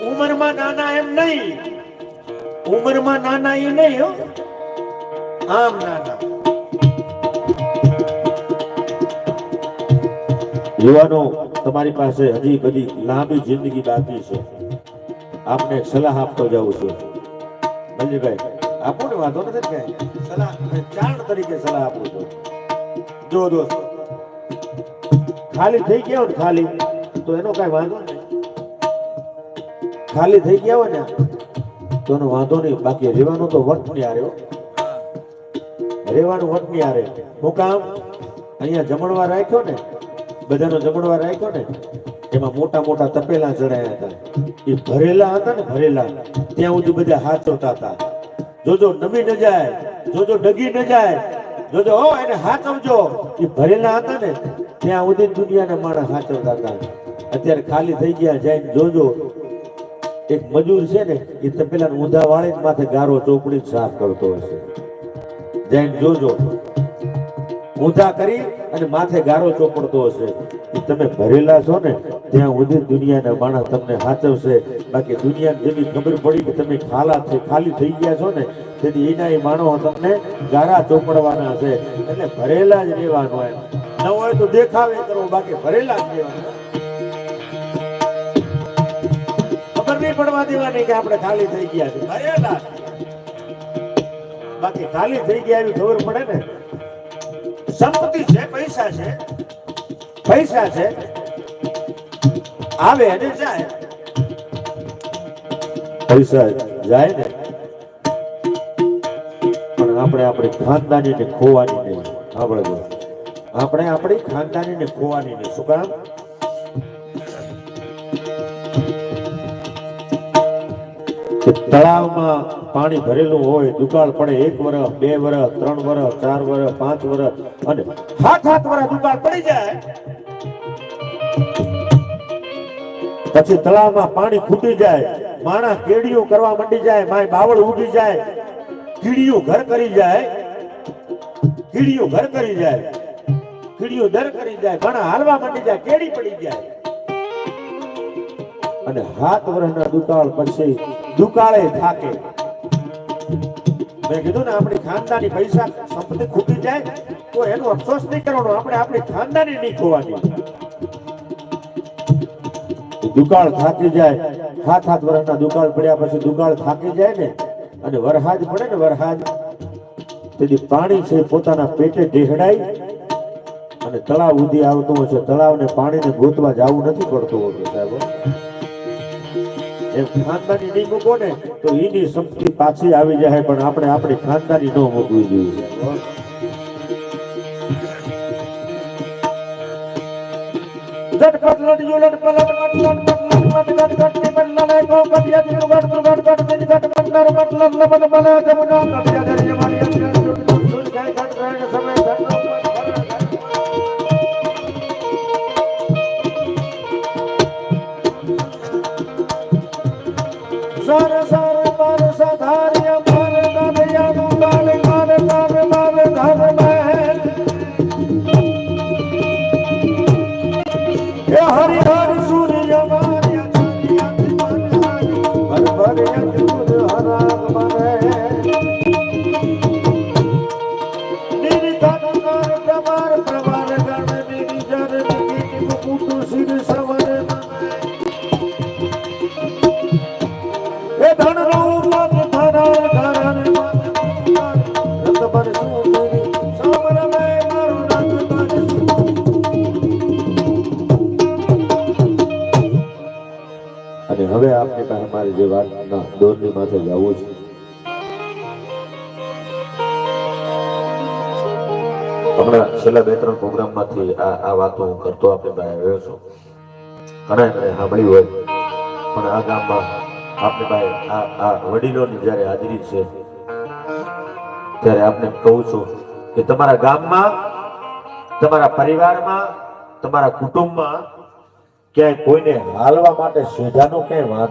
ઉંમરમાં નાના એમ નહીં. ઉંમરમાં નાના એ નહીં હો. આમ નાના. યુવાનો, તમારી પાસે હજી બધી લાંબી જિંદગી બાકી છે. આપને સલાહ આપતો જાઉં છું. મલ્લીભાઈ આપો ને વાંધો નથી ને સલાહ ચાણ તરીકે સલાહ આપું છું. જો દોસ્ત ખાલી થઈ ગયા ખાલી, તો એનો કઈ વાંધો નહીં. ખાલી થઈ ગયા હોય ને, તો એનો વાંધો નહીં. બાકી રહેવાનું તો વટની આરે રેવાનું વટની આરે હું કામ? અહીંયા જમણવા રાખ્યો ને, બધાનો જમણવા રાખ્યો ને, એમાં મોટા મોટા તપેલા ચડાયા હતા. એ ભરેલા હતા ને, ભરેલા. ત્યાં સુધી બધા હાથ જોતા હતા. જોજો, નમી ન જાય. જોજો, ડગી ન જાય. જોજો, હો, એને હાચવજો. એ ભરેલા હતા ને, ત્યાં સુધી દુનિયાના માણસ હાચવતા હતા. અત્યારે ખાલી થઈ ગયા જાય જોજો. એક મજૂર છે ને, એ તપેલા ઊંધા વાળી માથે ગારો ચોપડી સાફ કરતો હશે. જઈને જોજો. ઊંધા કરી અને માથે ગારો ચોપડતો હશે. એ તમે ભરેલા છો ને, ત્યાં સુધી દુનિયાના માણસ તમને સાચવશે બાકી દુનિયા જેવી ખબર પડી કે તમે ખાલા છે, ખાલી થઈ ગયા છો ને, તેથી એના એ માણસો તમને ગારા ચોપડવાના છે. એટલે ભરેલા જ રહેવાનું એમ. ન હોય તો દેખાવે કરવો, બાકી ભરેલા જ રહેવાનું. નહીં પડવા દેવાની કે આપણે ખાલી થઈ ગયા છે? બાકી ખાલી થઈ ગયા એવી ખબર પડે ને? સંપત્તિ છે, પૈસા છે. પૈસા છે. આવે અને જાય. પૈસા જાય ને? પણ આપણે આપણી ખાનદાનીને ખોવાની નહીં. આપણે આપણે આપણી ખાનદાનીને ખોવાની નહીં. શું કામ? તળાવમાં પાણી ભરેલું હોય, દુકાળ પડે એક વર્ષ બે વર્ષ ત્રણ વર્ષ ચાર વર્ષ પાંચ વર્ષ અને હાથ હાથ વર્ષ દુકાળ પડી જાય. પછી તળાવમાં પાણી ખૂટી જાય, માણસ કેડીઓ કરવા માંડી જાય, માય બાવળ ઉડી જાય કીડિયું ઘર કરી જાય, કીડીઓ ઘર કરી જાય, કીડીઓ દર કરી જાય માણસ હાલવા માંડી જાય, કેડી પડી જાય. અને હાથ વર્ષના દુકાળ પછી દુકાળે થાકે. મેં કીધું ને, આપણી ખાનદાની પૈસા સંપત્તિ ખૂટી જાય, તો એનો અફસોસ નહીં કરવાનો, આપણે આપણી ખાનદાની નહીં ખોવાની. દુકાળ થાકી જાય, હાથ હાથ વર્ષના દુકાળ પડ્યા પછી દુકાળ થાકી જાય ને, અને વરહાદ પડે ને વરહાદ તેથી પાણી છે પોતાના પેટે ઢેહડાઈ અને તળાવ ઉધી આવતું હોય છે. તળાવને પાણીને ગોતવા જવું નથી પડતું હોતું સાહેબ. એમ ખાનદાની નહીં મૂકો ને તો એની શક્તિ પાછી આવી જાય પણ આપણે આપણી ખાનદાની ન મૂકવી જોઈએ ઝટપટ લડજો લડપટ લડપટ લડપટ લડપટ ગટ ગટ ને બલ્લા લે કો કટિયા થી ગટ ગટ ગટ ગટ ગટ ગટ લલ લબન બલે જમનો કટિયા ધરી મારી અને હવે આપની પાસે મારી જે વાતના દોરની માથે જવું છે. હમણાં છેલ્લા બે ત્રણ પ્રોગ્રામમાંથી આ આ વાતો હું કરતો આપણે પાસે આવ્યો છું. ઘણા સાંભળ્યું હોય, પણ આ ગામમાં આપણી ભાઈ આ આ વડીલોની જ્યારે હાજરી છે, ત્યારે આપને કહું છું કે તમારા ગામમાં, તમારા પરિવારમાં, તમારા કુટુંબમાં ક્યાંય કોઈને હાલવા માટે સુવિધાનો ક્યાંય વાંધો